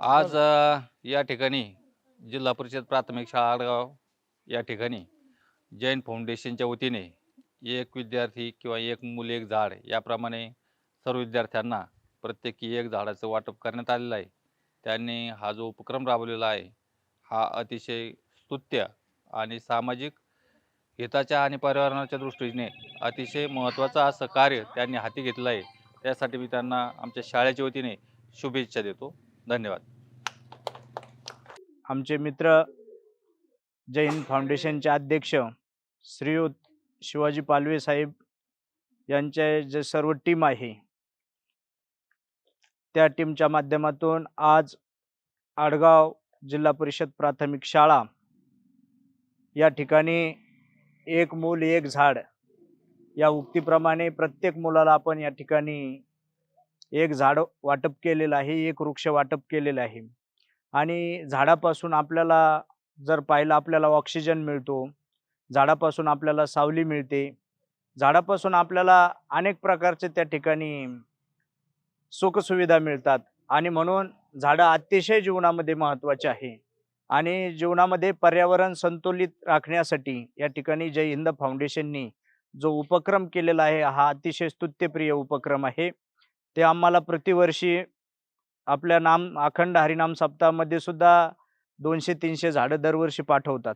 आज अ, या ठिकाणी जिल्हा परिषद प्राथमिक शाळा आडगाव या ठिकाणी जैन फाउंडेशनच्या वतीने एक विद्यार्थी किंवा एक मूल एक झाड याप्रमाणे सर्व विद्यार्थ्यांना प्रत्येकी एक झाडाचं वाटप करण्यात आलेलं आहे. त्यांनी हा जो उपक्रम राबवलेला आहे हा अतिशय स्तुत्य आणि सामाजिक हिताच्या आणि पर्यावरणाच्या दृष्टीने अतिशय महत्त्वाचं असं कार्य त्यांनी हाती घेतलं आहे. त्यासाठी मी त्यांना आमच्या शाळेच्या वतीने शुभेच्छा देतो. धन्यवाद. आमचे मित्र जैन फाउंडेशनचे अध्यक्ष श्रीयुत शिवाजी पालवे साहेब यांचे जे सर्व टीम आहे त्या टीमच्या माध्यमातून आज आडगाव जिल्हा परिषद प्राथमिक शाळा या ठिकाणी एक मूल एक झाड या उक्तीप्रमाणे प्रत्येक मुलाला आपण या ठिकाणी एक झाड वाटप केलेलं आहे एक वृक्ष वाटप केलेलं आहे. आणि झाडापासून आपल्याला जर पाहिलं आपल्याला ऑक्सिजन मिळतो. झाडापासून आपल्याला सावली मिळते. झाडापासून आपल्याला अनेक प्रकारचे त्या ठिकाणी सुखसुविधा मिळतात. आणि म्हणून झाडं अतिशय जीवनामध्ये महत्त्वाचे आहे. आणि जीवनामध्ये पर्यावरण संतुलित राखण्यासाठी या ठिकाणी जय हिंद फाउंडेशननी जो उपक्रम केलेला आहे हा अतिशय स्तुत्यप्रिय उपक्रम आहे. ते आम्हाला प्रतिवर्षी आपल्या नाम अखंड हरिनाम सप्ताहामध्ये सुद्धा दोनशे तीनशे झाडं दरवर्षी पाठवतात.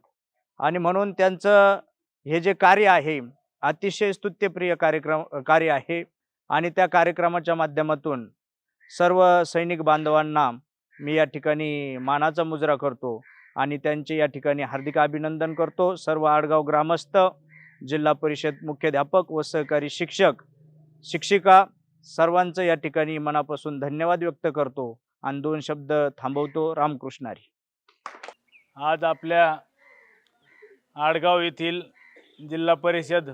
आणि म्हणून त्यांचं हे जे कार्य आहे अतिशय स्तुत्यप्रिय कार्यक्रम कार्य आहे. आणि त्या कार्यक्रमाच्या माध्यमातून सर्व सैनिक बांधवांना मी या ठिकाणी मानाचा मुजरा करतो आणि त्यांचे या ठिकाणी हार्दिक अभिनंदन करतो. सर्व आडगाव ग्रामस्थ जिल्हा परिषद मुख्याध्यापक व सहकारी शिक्षक शिक्षिका सर्वांचं या ठिकाणी मनापासून धन्यवाद व्यक्त करतो आणि दोन शब्द थांबवतो रामकृष्णारी. आज आपल्या आडगाव येथील जिल्हा परिषद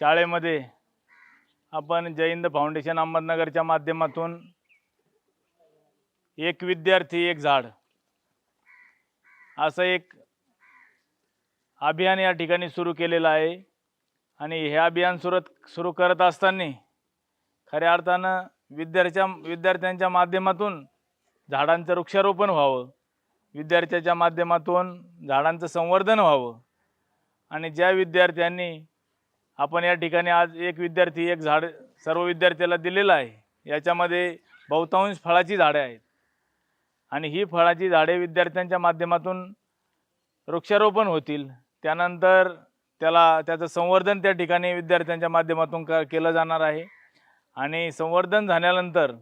शाळेमध्ये आपण जैंद फाउंडेशन अहमदनगरच्या माध्यमातून एक विद्यार्थी एक झाड असं एक अभियान या ठिकाणी सुरू केलेलं आहे. आणि हे अभियान सुरत सुरू करत असताना खऱ्या अर्थानं विद्यार्थ्या विद्यार्थ्यांच्या माध्यमातून झाडांचं वृक्षारोपण व्हावं. विद्यार्थ्याच्या माध्यमातून झाडांचं संवर्धन व्हावं. आणि ज्या विद्यार्थ्यांनी आपण या ठिकाणी आज एक विद्यार्थी एक झाड सर्व विद्यार्थ्याला दिलेलं आहे याच्यामध्ये बहुतांश फळाची झाडे आहेत. आणि ही फळाची झाडे विद्यार्थ्यांच्या माध्यमातून वृक्षारोपण होतील. त्यानंतर त्याला त्याचं संवर्धन त्या ठिकाणी विद्यार्थ्यांच्या माध्यमातून क केलं जाणार आहे. आणि संवर्धन झाल्यानंतर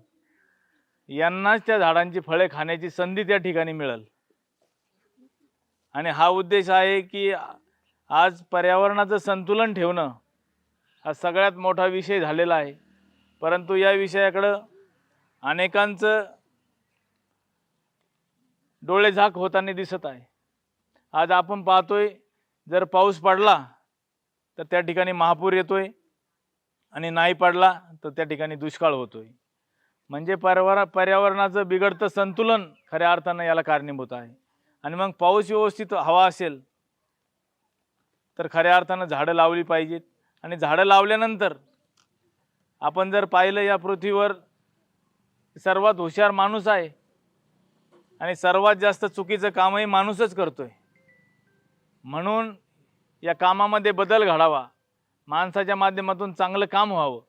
यांनाच त्या झाडांची फळे खाण्याची संधी त्या ठिकाणी मिळेल. आणि हा उद्देश आहे की आज पर्यावरणाचं संतुलन ठेवणं हा सगळ्यात मोठा विषय झालेला आहे. परंतु या विषयाकडं अनेकांचं डोळेझाक होताना दिसत आहे. आज आपण पाहतोय जर पाऊस पडला तर त्या ठिकाणी महापूर येतोय. आणि नाही पडला तर त्या ठिकाणी दुष्काळ होतोय. म्हणजे पर्यावरण पर्यावरणाचं बिघडतं संतुलन खऱ्या अर्थानं याला कारणीभूत आहे. आणि मग पाऊस व्यवस्थित हवा असेल तर खऱ्या अर्थानं झाडं लावली पाहिजेत. आणि झाडं लावल्यानंतर आपण जर पाहिलं या पृथ्वीवर सर्वात हुशार माणूस आहे आणि सर्वात जास्त चुकीचं कामही माणूसच करतोय. म्हणून या कामामध्ये बदल घडावा. माणसाच्या माध्यमातून चांगलं काम व्हावं.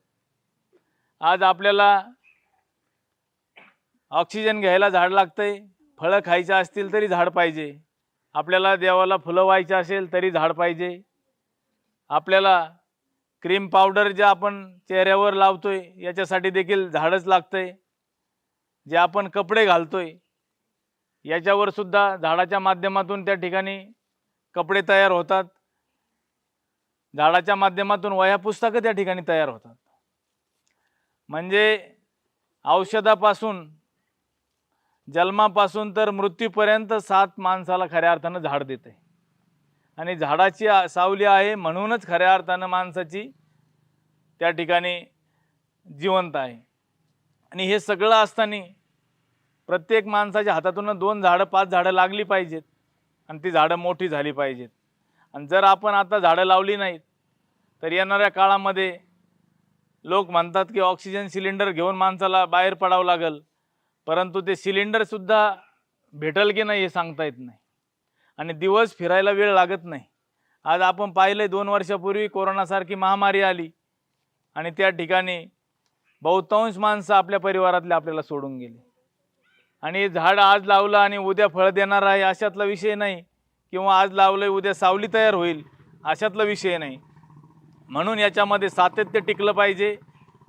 आज आपल्याला ऑक्सिजन घ्यायला झाड लागतंय फळं खायचं असतील तरी झाड पाहिजे. आपल्याला देवाला फुलं व्हायचं असेल तरी झाड पाहिजे. आपल्याला क्रीम पावडर जे आपण चेहऱ्यावर लावतोय याच्यासाठी देखील झाडच लागतंय. जे आपण कपडे घालतोय याच्यावर सुद्धा झाडाच्या माध्यमातून त्या ठिकाणी कपडे तयार होतात. झाडाच्या माध्यमातून वह्या पुस्तकं त्या ठिकाणी तयार होतात. म्हणजे औषधापासून जन्मापासून तर मृत्यूपर्यंत सात माणसाला खऱ्या अर्थानं झाड देते. आणि झाडाची सावली आहे म्हणूनच खऱ्या अर्थानं माणसाची त्या ठिकाणी जिवंत आहे. आणि हे सगळं असताना प्रत्येक माणसाच्या हातातून दोन झाडं पाच झाडं लागली पाहिजेत. आणि ती झाडं मोठी झाली पाहिजेत. आणि जर आपण आता झाडं लावली नाहीत तर येणाऱ्या काळामध्ये लोक म्हणतात की ऑक्सिजन सिलेंडर घेऊन माणसाला बाहेर पडावं लागेल. परंतु ते सिलेंडरसुद्धा भेटल की नाही हे सांगता येत नाही. आणि दिवस फिरायला वेळ लागत नाही. आज आपण पाहिलं दोन वर्षापूर्वी कोरोनासारखी महामारी आली आणि त्या ठिकाणी बहुतांश माणसं आपल्या परिवारातले आपल्याला सोडून गेले. आणि हे झाड आज लावलं आणि उद्या फळ देणार आहे अशातला विषय नाही. किंवा आज लावलं उद्या सावली तयार होईल अशातला विषय नाही. म्हणून याच्यामध्ये सातत्य टिकलं पाहिजे.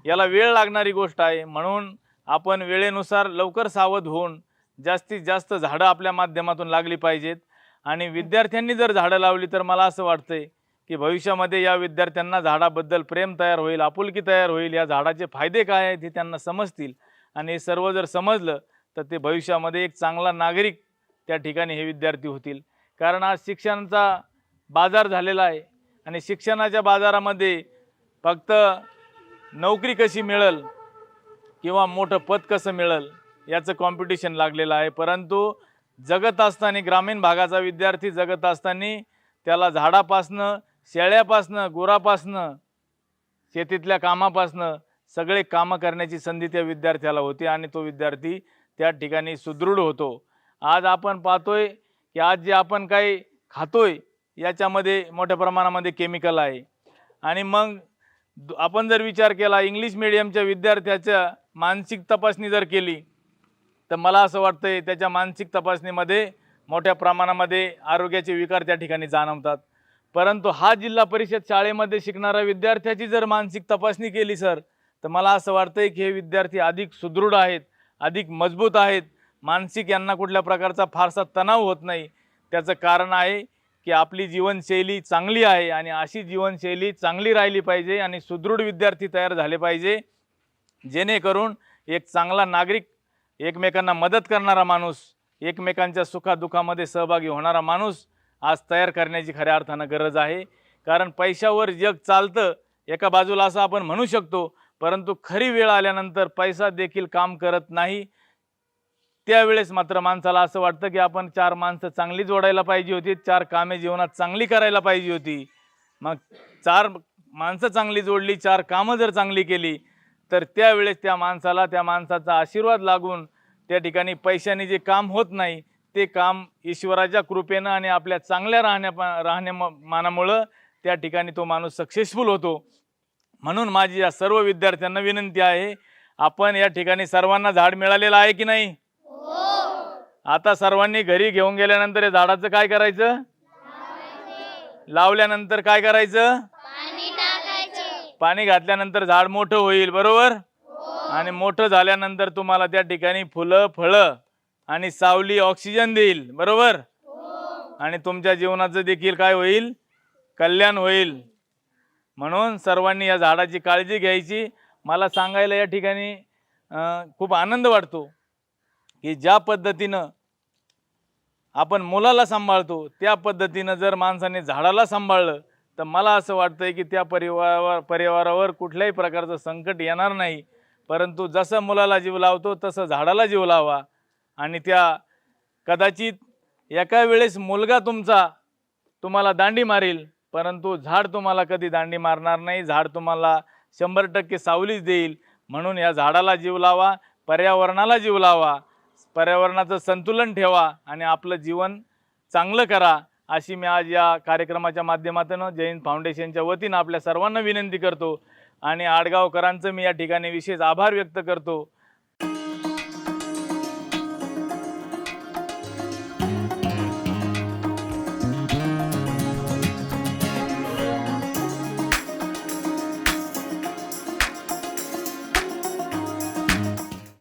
याला वेळ लागणारी गोष्ट आहे. म्हणून आपण वेळेनुसार लवकर सावध होऊन जास्तीत जास्त झाडं आपल्या माध्यमातून लागली पाहिजेत. आणि विद्यार्थ्यांनी जर झाडं लावली तर मला असं वाटतंय की भविष्यामध्ये या विद्यार्थ्यांना झाडाबद्दल प्रेम तयार होईल आपुलकी तयार होईल या झाडाचे फायदे काय आहेत हे त्यांना समजतील. आणि हे सर्व जर समजलं तर ते भविष्यामध्ये एक चांगला नागरिक त्या ठिकाणी हे विद्यार्थी होतील. कारण आज शिक्षणाचा बाजार झालेला आहे आणि शिक्षणाच्या बाजारामध्ये फक्त नोकरी कशी मिळेल किंवा मोठं पद कसं मिळेल याचं कॉम्पिटिशन लागलेलं आहे. परंतु जगत असताना ग्रामीण भागाचा विद्यार्थी जगत असताना त्याला झाडापासनं शेळ्यापासनं गुरापासनं शेतीतल्या कामापासनं सगळे कामं करण्याची संधी त्या विद्यार्थ्याला होती आणि तो विद्यार्थी त्या ठिकाणी सुदृढ होतो. आज आपण पाहतोय की आज जे आपण काही खातोय याच्यामध्ये मोठ्या प्रमाणामध्ये केमिकल आहे. आणि मग दु- आपण जर विचार केला इंग्लिश मिडियमच्या विद्यार्थ्याच्या मानसिक तपासणी जर केली तर मला असं वाटतंय त्याच्या मानसिक तपासणीमध्ये मोठ्या प्रमाणामध्ये आरोग्याचे विकार त्या ठिकाणी जाणवतात. परंतु हा जिल्हा परिषद शाळेमध्ये शिकणाऱ्या विद्यार्थ्याची जर मानसिक तपासणी केली सर तर मला असं वाटतंय की हे विद्यार्थी अधिक सुदृढ आहेत अधिक मजबूत आहेत मानसिक यांना कुठल्या प्रकारचा फारसा तणाव होत नाही. त्याचं कारण आहे की आपली जीवनशैली चांगली आहे आणि अशी जीवनशैली चांगली राहिली पाहिजे आणि सुदृढ विद्यार्थी तयार झाले पाहिजे. जेणेकरून एक चांगला नागरिक एकमेकांना मदत करणारा माणूस एकमेकांच्या सुखादुखामध्ये सहभागी होणारा माणूस आज तयार करण्याची खऱ्या अर्थानं गरज आहे. कारण पैशावर जग चालतं एका बाजूला असं आपण म्हणू शकतो परंतु खरी वेळ आल्यानंतर पैसा देखील काम करत नाही. त्यावेळेस मात्र माणसाला असं वाटतं की आपण चार माणसं चांगली जोडायला पाहिजे होती चार कामे जीवनात चांगली करायला पाहिजे होती. मग चार माणसं चांगली जोडली चार कामं जर चांगली केली तर त्यावेळेस त्या माणसाला त्या माणसाचा आशीर्वाद लागून त्या ठिकाणी पैशाने जे काम होत नाही ते काम ईश्वराच्या कृपेनं आणि आपल्या चांगल्या राहण्या राहण्या मानामुळं त्या ठिकाणी तो माणूस सक्सेसफुल होतो. म्हणून माझी या सर्व विद्यार्थ्यांना विनंती आहे आपण या ठिकाणी सर्वांना झाड मिळालेलं आहे की नाही? आता सर्वांनी घरी घेऊन गेल्यानंतर या झाडाचं काय करायचं? लावल्यानंतर काय करायचं? पाणी घातल्यानंतर झाड मोठं होईल बरोबर? आणि मोठं झाल्यानंतर तुम्हाला त्या ठिकाणी फुलं फळं आणि सावली ऑक्सिजन देईल बरोबर? आणि तुमच्या जीवनाचं देखील काय होईल? कल्याण होईल. म्हणून सर्वांनी या झाडाची काळजी घ्यायची. मला सांगायला या ठिकाणी खूप आनंद वाटतो. की ज्या पद्धतीनं आपण मुलाला सांभाळतो त्या पद्धतीनं जर माणसाने झाडाला सांभाळलं तर मला असं वाटतंय की त्या परिवारावर परिवारावर कुठल्याही प्रकारचं संकट येणार नाही. परंतु जसं मुलाला जीव लावतो तसं झाडाला जीव लावा. आणि त्या कदाचित एका वेळेस मुलगा तुमचा तुम्हाला दांडी मारेल परंतु झाड तुम्हाला कधी दांडी मारणार नाही. झाड तुम्हाला शंभर टक्के सावलीच देईल. म्हणून या झाडाला जीव लावा पर्यावरणाला जीव लावा. पर्यावरणाचं संतुलन ठेवा आणि आपलं जीवन चांगलं करा अशी मी आज या कार्यक्रमाच्या माध्यमातून जैन फाउंडेशनच्या वतीनं आपल्या सर्वांना विनंती करतो. आणि आडगावकरांचं मी या ठिकाणी विशेष आभार व्यक्त करतो.